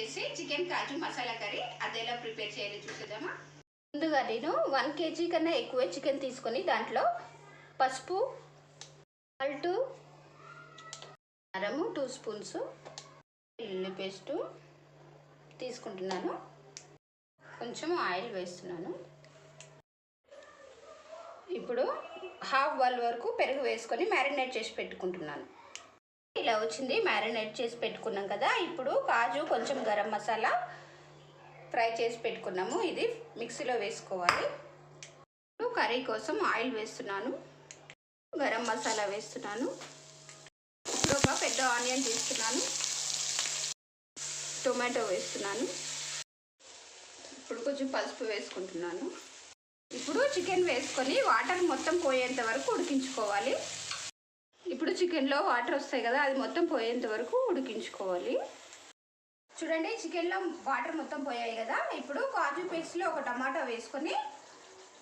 వచ్చేసి చికెన్ కాజు మసాలా కర్రీ అది ఎలా ప్రిపేర్ చేయాలో చూసేద్దామా? ముందుగా నేను వన్ కేజీ కన్నా ఎక్కువ చికెన్ తీసుకొని దాంట్లో పసుపు సాల్ట్ కారము టూ స్పూన్స్ వెల్లుల్లి పేస్టు తీసుకుంటున్నాను. కొంచెం ఆయిల్ వేస్తున్నాను. ఇప్పుడు హాఫ్ బాల్ వరకు పెరుగు వేసుకొని మ్యారినేట్ చేసి పెట్టుకుంటున్నాను. ఇలా వచ్చింది. మ్యారినేట్ చేసి పెట్టుకున్నాం కదా. ఇప్పుడు కాజు కొంచెం గరం మసాలా ఫ్రై చేసి పెట్టుకున్నాము. ఇది మిక్సీలో వేసుకోవాలి. కర్రీ కోసం ఆయిల్ వేస్తున్నాను. గరం మసాలా వేస్తున్నాను. ఇప్పుడు ఒక పెద్ద ఆనియన్ తీస్తున్నాను టొమాటో వేస్తున్నాను. ఇప్పుడు కొంచెం పసుపు వేసుకుంటున్నాను. ఇప్పుడు చికెన్ వేసుకొని వాటర్ మొత్తం పోయేంత వరకు ఉడికించుకోవాలి. ఇప్పుడు చికెన్లో వాటర్ వస్తాయి కదా అది మొత్తం పోయేంత వరకు ఉడికించుకోవాలి. చూడండి చికెన్లో వాటర్ మొత్తం పోయాయి కదా ఇప్పుడు కాజు పేస్ట్లో ఒక టమాటా వేసుకొని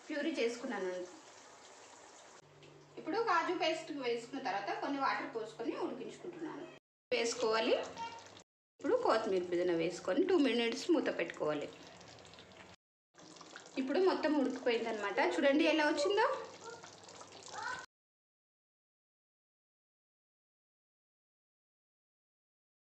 ప్యూరీ చేసుకున్నాను. ఇప్పుడు కాజు పేస్ట్ వేసుకున్న తర్వాత కొన్ని వాటర్ పోసుకొని ఉడికించుకుంటున్నాను. వేసుకోవాలి. ఇప్పుడు కొత్తిమీర పుదీనా వేసుకొని టూ మినిట్స్ మూత పెట్టుకోవాలి. ఇప్పుడు మొత్తం ఉడికిపోయింది అనమాట చూడండి ఎలా వచ్చిందో.